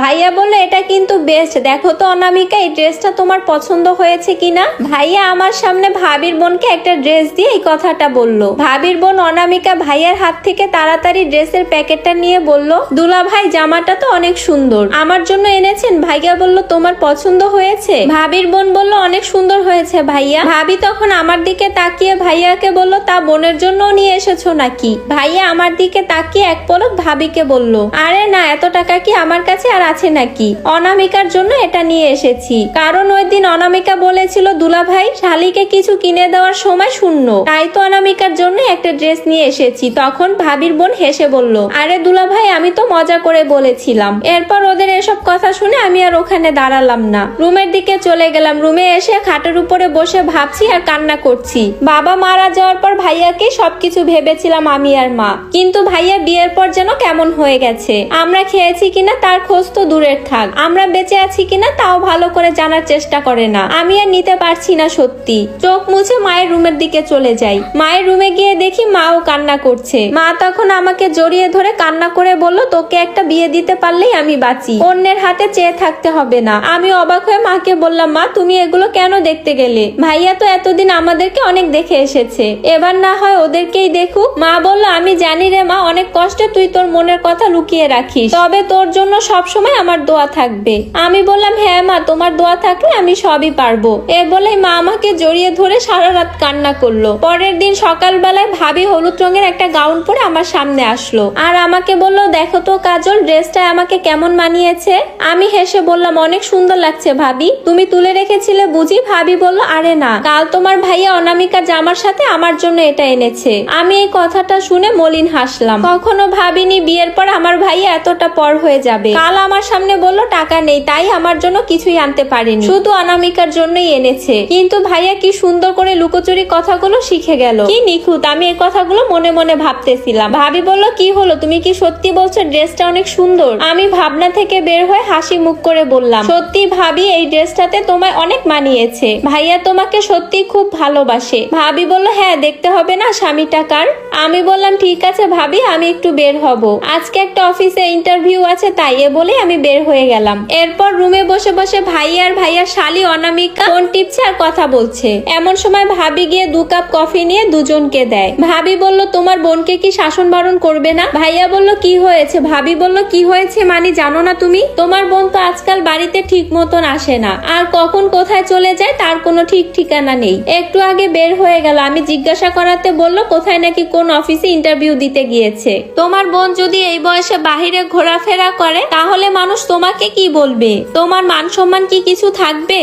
ভাইয়া বলল, এটা কিন্তু বেস্ট দেখো তো অনামিকা, এই ড্রেসটা তোমার পছন্দ হয়েছে কিনা? ভাইয়া আমার সামনে ভাবির বোনকে একটা ড্রেস দিয়ে এই কথাটা বলল। ভাবির বোন অনামিকা ভাইয়ার হাত থেকে তাড়াতাড়ি ড্রেসের প্যাকেটটা নিয়ে বলল, দুলা ভাই, জামাটা তো অনেক সুন্দর। আমার জন্য এনেছেন? ভাইয়া বলল, তোমার পছন্দ হয়েছে? ভাবির বোন বলল, অনেক সুন্দর হয়েছে ভাইয়া। ভাবি তখন আমার দিকে তাকিয়ে ভাইয়াকে বলল, তা বোনের জন্য নিয়ে এসেছ নাকি? ভাইয়া আমার দিকে তাকিয়ে এক পলক ভাবিকে বলল, আরে না, এত টাকা কি আমার কাছে? আর আছে নাকি? অনামিকার জন্য এটা নিয়ে এসেছি। কারণ ওই দিন অনামিকা বলেছিল দুলা ভাই শালিকে কিছু কিনে দেওয়ার সময় শূন্য। তাই তো অনামিকার জন্য একটা ড্রেস নিয়ে এসেছি। তখন ভাবির বোন হেসে বলল, আরে দুলা ভাই আমি তো মজা করে বলেছিলাম। এরপর ওদের এসব কথা শুনে আমি আর ওখানে দাঁড়ালাম না। রুমের দিকে চলে গেলাম। রুমে এসে খাটের উপরে বসে ভাবছি আর কান্না করছি। বাবা মারা যাওয়ার পর ভাইয়াকে সবকিছু ভেবেছিলাম আমি আর মা। কিন্তু ভাইয়া বিয়ের পর যেন কেমন হয়ে গেছে। আমরা খেয়েছি কিনা তার খোঁজ তো দূরের থাক। আমরা বেঁচে আছি কিনা তাও ভালো করে জানার চেষ্টা করে না। আমি আর নিতে পারছি না সত্যি। চোখ মুছে মায়ের রুমের দিকে চলে যাই। মায়ের রুমে গিয়ে দেখি মাও কান্না করছে। মা তখন আমাকে জড়িয়ে ধরে কান্না করে বলল, তোকে একটা বিয়ে দিতে পারলেই আমি বাঁচি। অন্যের হাতে চেয়ে থাকতে হবে না। আমি অবাক হয়ে মাকে বললাম, মা, তুমি এগুলো কেন দেখতে গেলে? ভাইয়া তো এতদিন আমাদেরকে অনেক দেখে এসেছে। এবার না হয় ওদেরকেই দেখুক। মা বলল, আমি জানি রে মা অনেক কষ্টে তুই তোর মনের কথা লুকিয়ে রাখিস। তবে তোর জন্য সব সময় আমার দোয়া থাকবে। আমি বললাম হ্যাঁ মা, তোমার দোয়া থাকলে আমি সবই পারব। এ বলেই মা আমাকে জড়িয়ে ধরে সারা রাত কান্না করল। পরের দিন সকালবেলায় ভাবি হলুদ রঙের একটা গাউন পরে আমার সামনে আসলো। আর আমাকে বলল, দেখো তো কাজল, ড্রেসটা আমাকে কেমন মানিয়েছে? আমি হেসে বললাম, অনেক সুন্দর লাগছে ভাবি। তুমি তুলে রেখেছিলে বুঝি? ভাবি বলল, আরে না, কাল তোমার ভাইয়া অনামিকা জামার সাথে আমার জন্য এটা এনেছে। আমি এই কথাটা শুনে মলিন হাসলাম। কখনো ভাবিনি বিয়ের পর আমার ভাই এতটা পর হয়ে যাবে। কাল আমার সামনে বলল টাকা নেই, তাই আমার জন্য কিছুই আনতে পারেনি। শুধু অনামিকার জন্যই এনেছে। কিন্তু ভাইয়া কি সুন্দর করে লুকোচুরি কথাগুলো শিখে গেল? কি নিখুঁত, আমি এই কথাগুলো মনে মনে ভাবতেছিলাম। ভাবি বলল, কি হলো? তুমি কি সত্যি বলছো ড্রেসটা অনেক সুন্দর? আমি ভাবনা থেকে বের হয়ে হাসি মুখ করে বললাম, সত্যি ভাবি, এই ড্রেসটাতে তোমায় অনেক মানিয়েছে। ভাইয়া তোমাকে সত্যি খুব ভালোবাসে। ভাবি বলল হ্যাঁ দেখতে হবে না স্বামীটা কার? আমি বললাম, ঠিক আছে ভাবি, আমি একটু বের হব। আজকে একটা অফিসে ইন্টারভিউ আছে, তাই এ বলে আমি বের হয়ে গেলাম। এরপর রুমে বসে বসে ভাই আর ভাইয়ার শালি, অনামিকা ফোন টিপছে আর কথা বলছে। এমন সময় ভাবি গিয়ে দু কাপ কফি নিয়ে দুজনকে দেয়। ভাবি বলল, তোমার বোনকে কি শাসন বারণ করবে না? ভাইয়া বলল, কি হয়েছে? ভাবি বলল, কি হয়েছে মানে জানো না তুমি? তোমার বোন তো আজকাল বাড়িতে ঠিক মতন আসে না। আর কখন কোথায় চলে যায় তার কোনো ঠিক ঠিকানা নেই। একটু আগে বের হয়ে গেল। আমি জিজ্ঞাসা করাতে বলল, কোথায় নাকি কোন অফিসে ইন্টারভিউ দিতে গিয়েছে? তোমার বোন যদি এই বয়সে বাহিরে ঘোরাফেরা করে, তাহলে মানুষ তোমাকে কি বলবে? তোমার মান সম্মান কি কিছু থাকবে?